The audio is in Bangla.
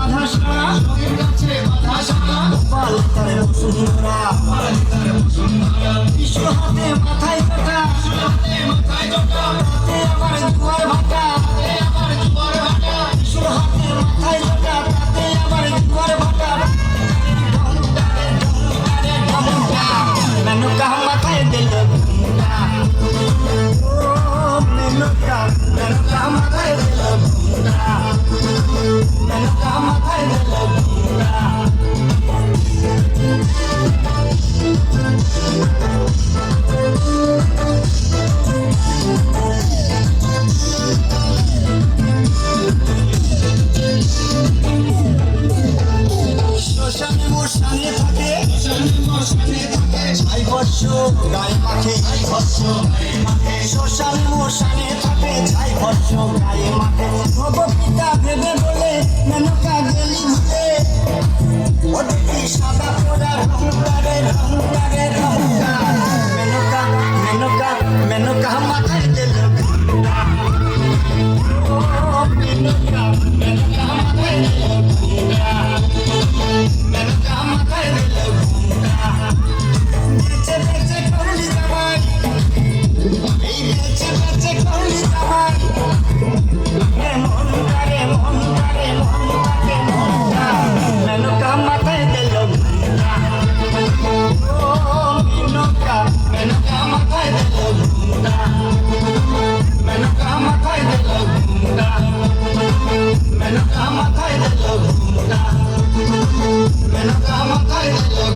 i'm not Mahashara, আই বর্ষ গায়ে মাখে আই বর্ষ শ্মশান মশানে থাকে আই বর্ষ গায়ে মাখে ভব পিতা ভেবে বলে মেনকা গেলি ভুলে ওটি সাদা পোড়া রংকারে রংকারে রংকার মেনকা মেনকা মেনকা মাথায় গেল মেনকা মেনকা মাথায় গেল i Take on it.